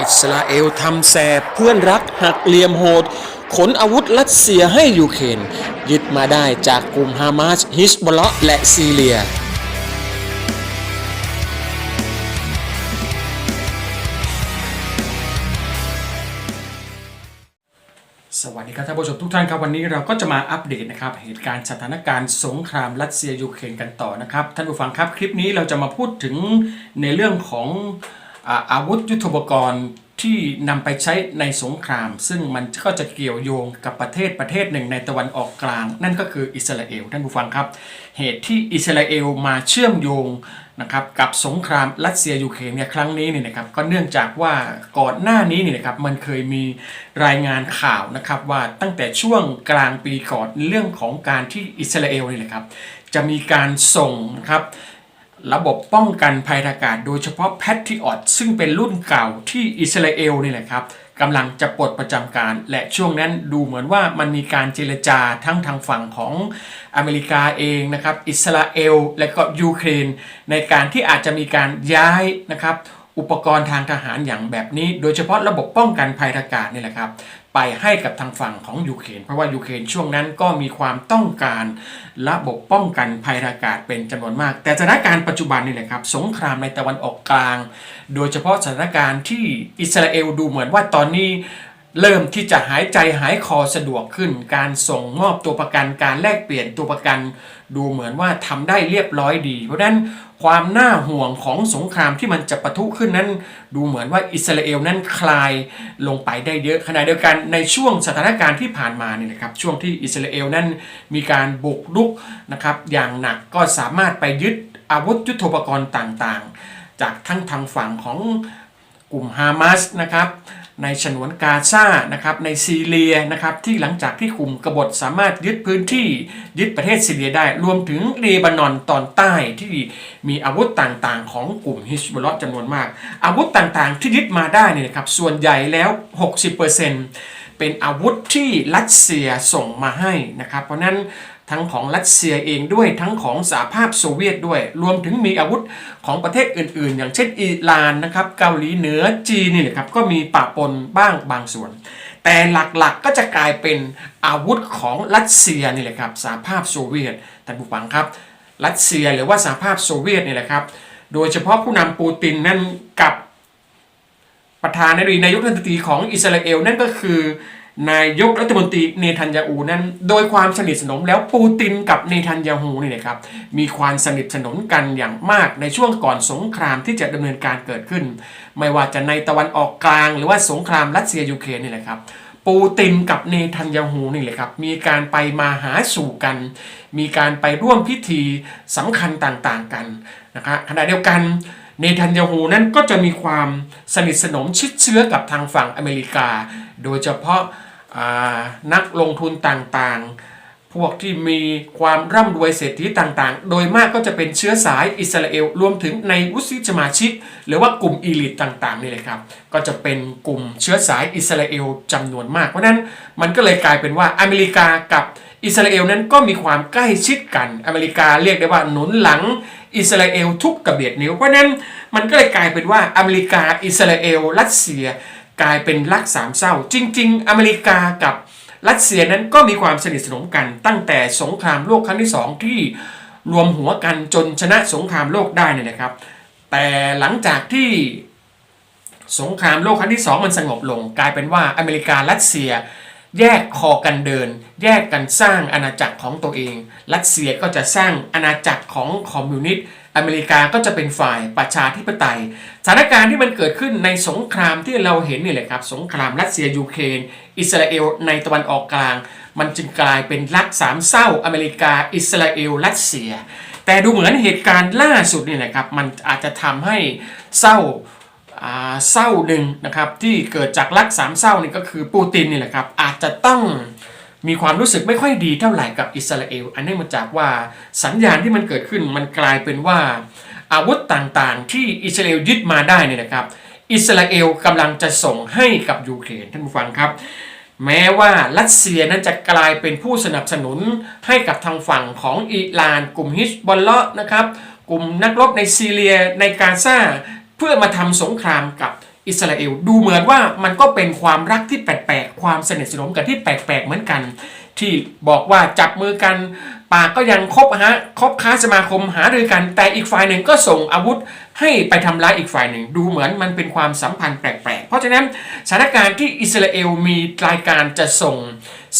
อิสราเอลทำแสบเพื่อนรักหักเหลี่ยมโหด ขนอาวุธรัสเซียให้ยูเครนยึดมาได้จากกลุ่มฮามาสฮิสบอลเลาะห์และซีเรียสวัสดีครับท่านผู้ชมทุกท่านครับวันนี้เราก็จะมาอัปเดตนะครับเหตุการณ์สถานการณ์สงครามรัสเซียยูเครนกันต่อนะครับท่านผู้ฟังครับคลิปนี้เราจะมาพูดถึงในเรื่องของ อาวุธยุทโธปกรณ์ที่นำไปใช้ในสงคราม ซึ่งมันก็จะเกี่ยวโยงกับประเทศประเทศหนึ่งในตะวันออกกลาง นั่นก็คืออิสราเอลท่านผู้ฟังครับ เหตุที่อิสราเอลมาเชื่อมโยงนะครับกับสงครามรัสเซียยูเครนเนี่ยครั้งนี้เนี่ยนะครับก็เนื่องจากว่าก่อนหน้านี้เนี่ยนะครับมันเคยมีรายงานข่าวนะครับว่าตั้งแต่ช่วงกลางปีก่อนเรื่องของการที่อิสราเอลเนี่แหละครับจะมีการส่งนะครับ ระบบป้องกันภัยอากาศโดยเฉพาะ Patriot ซึ่งเป็นรุ่นเก่าที่อิสราเอลนี่แหละครับกำลังจะปลดประจำการ และช่วงนั้นดูเหมือนว่ามันมีการเจรจาทั้งทางฝั่งของอเมริกาเองนะครับ อิสราเอล และก็ยูเครน ในการที่อาจจะมีการย้ายนะครับอุปกรณ์ทางทหารอย่างแบบนี้ โดยเฉพาะระบบป้องกันภัยอากาศนี่แหละครับ ไปให้กับทางฝั่งของยูเครนเพราะว่ายูเครนช่วงนั้นก็มีความต้องการระบบป้องกันภัยอากาศเป็นจำนวนมาก แต่สถานการณ์ปัจจุบันนี่แหละครับสงครามในตะวันออกกลาง โดยเฉพาะสถานการณ์ที่อิสราเอลดูเหมือนว่าตอนนี้ เริ่มที่จะหายใจหายคอสะดวกขึ้น การส่งมอบตัวประกันการแลกเปลี่ยนตัวประกัน ดูเหมือนว่าทำได้เรียบร้อยดี เพราะฉะนั้นความน่าห่วงของสงครามที่มันจะปะทุขึ้นนั้น ดูเหมือนว่าอิสราเอลนั้นคลายลงไปได้เยอะขณะเดียวกันในช่วงสถานการณ์ที่ผ่านมาเนี่ยนะครับช่วงที่อิสราเอลนั้นมีการบุกรุกนะครับอย่างหนักก็สามารถไปยึดอาวุธยุทโธปกรณ์ต่างๆ จากทั้งทางฝั่งของกลุ่มฮามาสนะครับ ในฉนวนกาซานะครับในซีเรียนะครับที่หลังจากที่กลุ่มกบฏสามารถยึดพื้นที่ยึดประเทศซีเรียได้ รวมถึงเลบานอนตอนใต้ที่มีอาวุธต่างๆ ของกลุ่มฮิสบุลลอฮ์จำนวนมาก อาวุธต่างๆ ที่ยึดมาได้เนี่ยนะครับส่วนใหญ่แล้ว 60%เป็นอาวุธที่รัสเซียส่งมาให้นะครับ เพราะนั้น ทั้งของรัสเซียเองด้วยทั้งของสหภาพโซเวียตด้วย รวมถึงมีอาวุธของประเทศอื่น ๆ อย่างเช่นอิหร่านนะครับเกาหลีเหนือจีนนี่แหละครับก็มีปะปนบ้างบางส่วน แต่หลักๆก็จะกลายเป็นอาวุธของรัสเซียนี่แหละครับสหภาพโซเวียตท่านผู้ฟังครับ รัสเซียหรือว่าสหภาพโซเวียตนี่แหละครับ โดยเฉพาะผู้นำปูตินนั่นกับประธานาธิบดีนายกรัฐมนตรีของอิสราเอลนั่นก็คือ นายกรัฐมนตรีเนทันยาฮูนั้น โดยความสนิทสนมแล้วปูตินกับเนทันยาฮูนี่นะครับมีความสนิทสนมกันอย่างมากในช่วงก่อนสงครามที่จะดำเนินการเกิดขึ้น ไม่ว่าจะในตะวันออกกลาง หรือว่าสงครามรัสเซียยูเครนนี่แหละครับปูตินกับเนทันยาฮูนี่เลยครับมีการไปมาหาสู่กัน มีการไปร่วมพิธีสำคัญต่างๆกันนะครับขณะเดียวกัน เนทันยาฮูนั้นก็จะมีความสนิทสนมชิดเชื้อกับทางฝั่งอเมริกา โดยเฉพาะานักลงทุนต่างๆ พวกที่มีความร่ำรวยเศรษฐีต่างๆ โดยมากก็จะเป็นเชื้อสายอิสราเอลรวมถึงในวุฒิสมาชิก หรือว่ากลุ่มอีลิตต่างๆนี่เลยครับ ก็จะเป็นกลุ่มเชื้อสายอิสราเอลจำนวนมาก เพราะนั้นมันก็เลยกลายเป็นว่าอเมริกากับ อิสราเอลนั้นก็มีความใกล้ชิดกันอเมริกาเรียกได้ว่าหนุนหลังอิสราเอลทุกกระเบียดนิ้วเพราะนั้นมันก็เลยกลายเป็นว่าอเมริกาอิสราเอลรัสเซียกลายเป็นรักสามเศร้า จริง ๆ อเมริกากับรัสเซียนั้นก็มีความสนิทสนมกัน ตั้งแต่สงครามโลกครั้งที่สองที่รวมหัวกันจนชนะสงครามโลกได้เนี่ยนะครับ แต่หลังจากที่สงครามโลกครั้งที่สองมันสงบลง กลายเป็นว่าอเมริการัสเซีย แยกคอกันเดิน แยกกันสร้างอาณาจักรของตัวเอง รัสเซียก็จะสร้างอาณาจักรของคอมมิวนิสต์อเมริกาก็จะเป็นฝ่ายประชาธิปไตย สถานการณ์ที่มันเกิดขึ้นในสงครามที่เราเห็นนี่แหละครับ สงครามรัสเซียยูเครนอิสราเอลในตะวันออกกลาง มันจึงกลายเป็นรักสามเศร้าอเมริกา อิสราเอลรัสเซีย แต่ดูเหมือนเหตุการณ์ล่าสุดนี่แหละครับ มันอาจจะทำให้เศร้าอ่า เศร้าหนึ่งนะครับที่เกิดจากรักสามเศร้านี่ก็คือปูตินนี่แหละครับอาจจะต้องมีความรู้สึกไม่ค่อยดีเท่าไหร่กับอิสราเอล อันเนี้มาจากว่าสัญญาณที่มันเกิดขึ้นมันกลายเป็นว่าอาวุธต่างๆ ที่อิสราเอลยึดมาได้เนี่ยนะครับ อิสราเอลกำลังจะส่งให้กับยูเครนท่านผู้ฟังครับ แม้ว่ารัสเซียนั้นจะกลายเป็นผู้สนับสนุนให้กับทางฝั่งของอิหร่าน กลุ่มฮิชบอลเลาะนะครับ กลุ่มนักรบในซีเรียในกาซา เพื่อมาทำสงครามกับอิสราเอลดูเหมือนว่ามันก็เป็นความรักที่แปลกๆ ความสนิทสนมกันที่แปลกๆ เหมือนกัน ที่บอกว่าจับมือกันปากก็ยังคบฮะคบค้าสมาคมหารือกัน แต่อีกฝ่ายหนึ่งก็ส่งอาวุธให้ไปทำร้ายอีกฝ่ายหนึ่ง ดูเหมือนมันเป็นความสัมพันธ์แปลกๆ เพราะฉะนั้นสถานการณ์ที่อิสราเอลมีรายการจะส่ง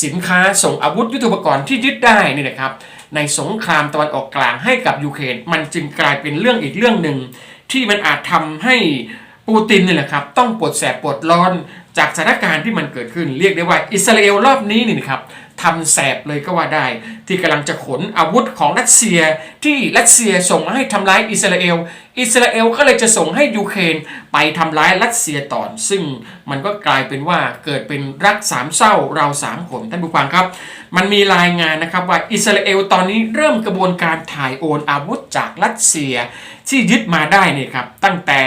สินค้าส่งอาวุธยุทโธปกรณ์ที่ยึดได้นี่นะครับในสงครามตะวันออกกลางให้กับยูเครนมันจึงกลายเป็นเรื่องอีกเรื่องหนึ่ง ที่มันอาจทำให้ปูตินนี่แหละครับต้องปวดแสบปวดร้อนจากสถานการณ์ที่มันเกิดขึ้น เรียกได้ว่าอิสราเอลรอบนี้นี่นะครับ ทำแสบเลยก็ว่าได้ ที่กำลังจะขนอาวุธของรัสเซีย ที่รัสเซียส่งมาให้ทำร้ายอิสราเอล อิสราเอลก็เลยจะส่งให้ยูเครนไปทำร้ายรัสเซียต่อซึ่งมันก็กลายเป็นว่าเกิดเป็นรักสามเศร้าเราสามคนท่านผู้ฟังครับ มันมีรายงานนะครับว่าอิสราเอลตอนนี้เริ่มกระบวนการถ่ายโอนอาวุธจากรัสเซียที่ยึดมาได้เนี่ยครับตั้งแต่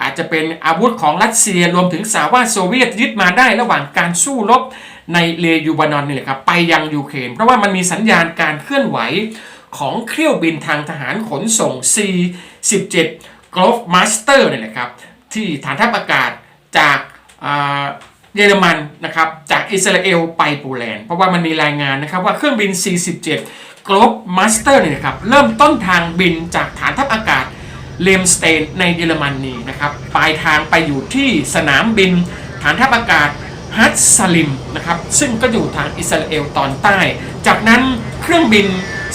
อาจจะเป็นอาวุธของรัสเซียรวมถึงสหภาพโซเวียตยึดมาได้ระหว่างการสู้รบ ในเลยูบานอนนี่แหละครับไปยังยูเครนเพราะว่ามันมีสัญญาณการเคลื่อนไหวของเครื่องบินทางทหารขนส่ง C-17 Golf Master เนี่ยนะครับที่ฐานทัพอากาศจากเยอรมันนะครับจากอิสราเอลไปโปแลนด์เพราะว่ามันมีรายงานนะครับว่าเครื่องบิน C-17 Globe Master เนี่ยนะครับเริ่มต้นทางบินจากฐานทัพอากาศเลมสเตนในเยอรมนนีนะครับปลายทางไปอยู่ที่สนามบินฐานทัพอากาศ ฮัตซาลิมนะครับซึ่งก็อยู่ทางอิสราเอลตอนใต้ จากนั้นเครื่องบิน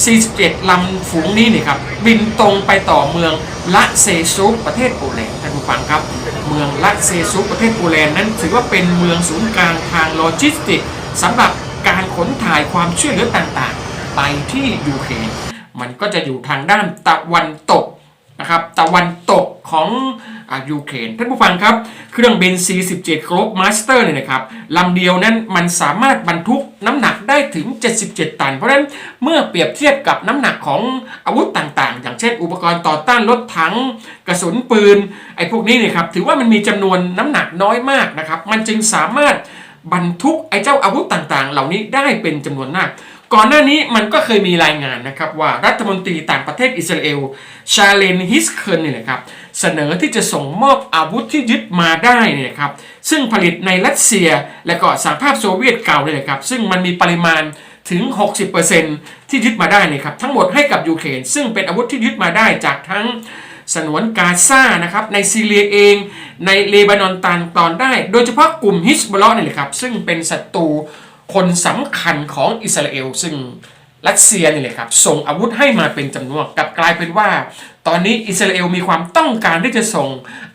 47 ลำฝูงนี้เนี่ยครับบินตรงไปต่อเมืองละเซซุประเทศโปแลนด์ท่านผู้ฟังครับ เมืองละเซซุประเทศโปแลนด์นั้นถือว่าเป็นเมืองศูนย์กลางทางโลจิสติกสำหรับการขนถ่ายความช่วยเหลือต่างๆ ไปที่ยูเครนมันก็จะอยู่ทางด้านตะวันตกนะครับตะวันตกของ ยูเครนท่านผู้ฟังครับ เครื่องบิน C17 Globe Master เนี่ยนะครับลำเดียวนั้นมันสามารถบรรทุกน้ำหนักได้ถึง 77 ตัน เพราะฉะนั้นเมื่อเปรียบเทียบกับน้ำหนักของอาวุธต่างๆ อย่างเช่น อุปกรณ์ต่อต้านรถถังกระสุนปืนไอ้พวกนี้เนี่ยครับถือว่ามันมีจำนวนน้ำหนักน้อยมากนะครับมันจึงสามารถบรรทุกไอ้เจ้าอาวุธต่างๆ เหล่านี้ได้เป็นจำนวนมาก ก่อนหน้านี้มันก็เคยมีรายงานนะครับว่ารัฐมนตรีต่างประเทศอิสราเอลชาเลนฮิสเคิร์นเนี่ยนะครับเสนอที่จะส่งมอบอาวุธที่ยึดมาได้นี่นะครับซึ่งผลิตในรัสเซียและก็สหภาพโซเวียตเก่าเลยนะครับซึ่งมันมีปริมาณถึง 60%ที่ยึดมาได้นี่ครับทั้งหมดให้กับยูเครนซึ่งเป็นอาวุธที่ยึดมาได้จากทั้งสนวนกาซานะครับในซีเรียเองในเลบานอนตานตอนได้ โดยเฉพาะกลุ่มฮิสบอลนี่แหละครับซึ่งเป็นศัตรู คนสำคัญของอิสราเอล ซึ่งรัสเซียนี่แหละครับ ส่งอาวุธให้มาเป็นจำนวนกลับกลายเป็นว่า ตอนนี้อิสราเอลมีความต้องการที่จะส่ง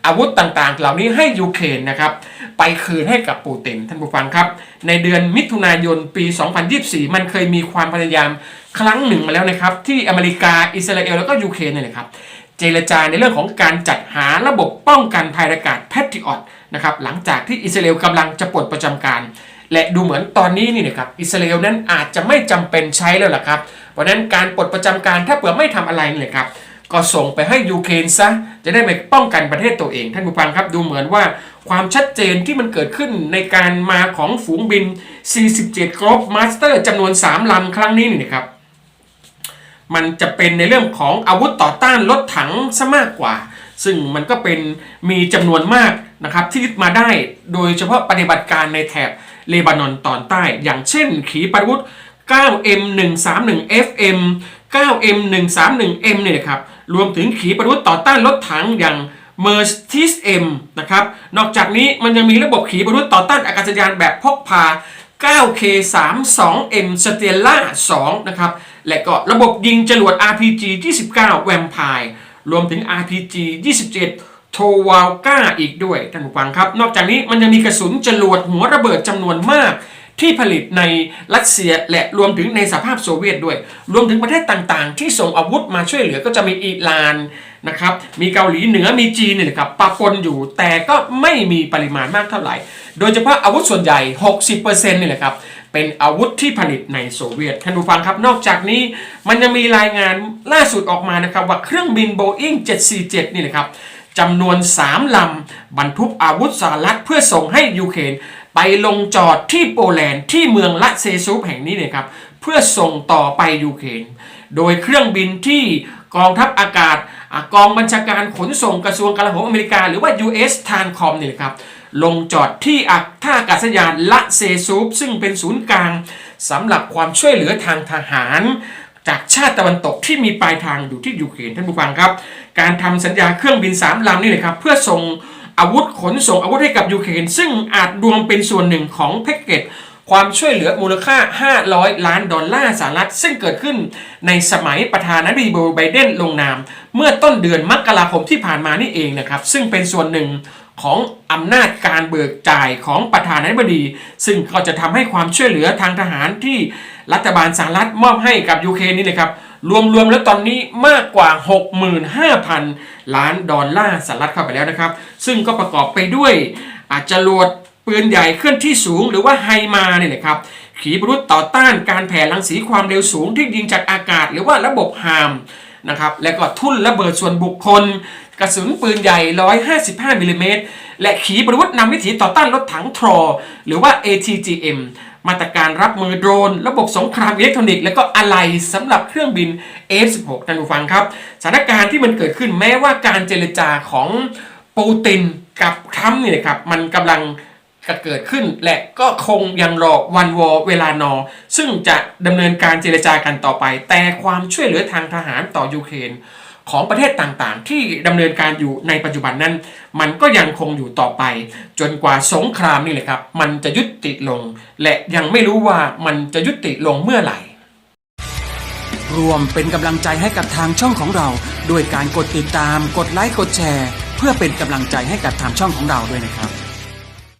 อาวุธต่างๆ เหล่านี้ให้ยูเครนนะครับ ไปคืนให้กับปูตินท่านผู้ฟังครับ ในเดือนมิถุนายนปี 2024 มันเคยมีความพยายามครั้งหนึ่งมาแล้วนะครับ ที่อเมริกาอิสราเอลแล้วก็ยูเครนนี่ยนะครับเจรจาในเรื่องของการจัดหาระบบป้องกันภัยอากาศแพทริออตนะครับหลังจากที่อิสราเอลกำลังจะปลดประจำการ และดูเหมือนตอนนี้นี่นะครับอิสราเอลนั้นอาจจะไม่จำเป็นใช้แล้วล่ะครับเพราะนั้นการปลดประจำการถ้าเผื่อไม่ทำอะไรนี่ครับก็ส่งไปให้ยูเครนซะจะได้ไปป้องกันประเทศตัวเอง ท่านผู้ฟังครับดูเหมือนว่าความชัดเจนที่มันเกิดขึ้นในการมาของฝูงบิน 47 Globe Master จำนวน 3 ลำครั้งนี้นี่นะครับ มันจะเป็นในเรื่องของอาวุธต่อต้านรถถังซะมากกว่า ซึ่งมันก็เป็นมีจำนวนมากนะครับที่ยึดมาได้โดยเฉพาะปฏิบัติการในแถบ เลบานอนตอนใต้ อย่างเช่น ขีปนาวุธ 9M131FM 9M131M เนี่ยนะครับรวมถึงขีปนาวุธต่อต้านรถถังอย่าง m e r t i s M นะครับนอกจากนี้มันยังมีระบบขีปนาวุธต่อต้านอากาศยานแบบพกพา 9K32M Stella 2นะครับและก็ระบบยิงจรวด RPG 29 Vampire รวมถึง RPG 27 โทวาลก้าอีกด้วยท่านผู้ฟังครับ นอกจากนี้มันยังมีกระสุนจรวดหัวระเบิดจำนวนมากที่ผลิตในรัสเซียและรวมถึงในสหภาพโซเวียตด้วย รวมถึงประเทศต่างๆ ที่ส่งอาวุธมาช่วยเหลือก็จะมีอิหร่านนะครับมีเกาหลีเหนือมีจีนเนี่ยนะครับปะปนอยู่แต่ก็ไม่มีปริมาณมากเท่าไหร่ โดยเฉพาะอาวุธส่วนใหญ่ 60%เนี่ยแหละครับเป็นอาวุธที่ผลิตในโซเวียตท่านผู้ฟังครับ นอกจากนี้มันยังมีรายงานล่าสุดออกมานะครับว่าเครื่องบิน Boeing 747 นี่นะครับ จำนวน 3 ลำ บรรทุกอาวุธสหรัฐเพื่อส่งให้ยูเครนไปลงจอดที่โปแลนด์ที่เมืองละเซซุปแห่งนี้เนี่ยครับ เพื่อส่งต่อไปยูเครนโดยเครื่องบินที่กองทัพอากาศอกองบัญชาการขนส่งกระทรวงกลาโหมอเมริกา หรือว่า US t r a n c o m นี่แหละครับลงจอดที่อักท่าอากาศยานละเซซูปซึ่งเป็นศูนย์กลางสำหรับความช่วยเหลือทางทหาร จากชาติตะวันตกที่มีปลายทางอยู่ที่ยูเครนท่านผู้ฟังครับ การทำสัญญาเครื่องบิน3ลำนี่เลยครับเพื่อส่งอาวุธขนส่งอาวุธให้กับยูเครนซึ่งอาจรวมเป็นส่วนหนึ่งของแพ็กเกจความช่วยเหลือมูลค่า 500 ล้านดอลลาร์สหรัฐ ซึ่งเกิดขึ้นในสมัยประธานาธิบดีโจไบเดนลงนาม เมื่อต้นเดือนมกราคมที่ผ่านมานี่เองนะครับ ซึ่งเป็นส่วนหนึ่งของอำนาจการเบิกจ่ายของประธานาธิบดี ซึ่งก็จะทำให้ความช่วยเหลือทางทหารที่ รัฐบาลสหรัฐมอบให้กับยูเครนนี่นะครับรวมๆแล้วตอนนี้มากกว่า 65,000 ล้านดอลลาร์สหรัฐเข้าไปแล้วนะครับ ซึ่งก็ประกอบไปด้วยอาจจะรวดปืนใหญ่เคลื่อนที่สูงหรือว่าไฮมาเนี่ยนะครับขีปนาวุธต่อต้านการแผ่รังสีความเร็วสูงที่ยิงจากอากาศ หรือว่าระบบฮามนะครับและก็ทุ่นระเบิดส่วนบุคคล กระสุนปืนใหญ่ 155มิลลิเมตร และขีปนาวุธนำวิถีต่อต้านรถถังทรอ หรือว่า ATGM มาตรการรับมือโดรน ระบบสงครามอิเล็กทรอนิกส์และก็อะไหล่สำหรับเครื่องบิน F16 ท่านผู้ฟังครับ สถานการณ์ที่มันเกิดขึ้นแม้ว่าการเจรจาของปูตินกับทรัมป์นี่นะครับมันกำลังจะเกิดขึ้นและก็คงยังรอวันวอเวลานอ ซึ่งจะดำเนินการเจรจากันต่อไป แต่ความช่วยเหลือทางทหารต่อยูเครน ของประเทศต่างๆ ที่ดำเนินการอยู่ในปัจจุบันนั้น มันก็ยังคงอยู่ต่อไป จนกว่าสงครามนี่แหละครับ มันจะยุติลง และยังไม่รู้ว่ามันจะยุติลงเมื่อไหร่ รวมเป็นกำลังใจให้กับทางช่องของเรา ด้วยการกดติดตาม กดไลค์กดแชร์ เพื่อเป็นกำลังใจให้กับทางช่องของเราด้วยนะครับ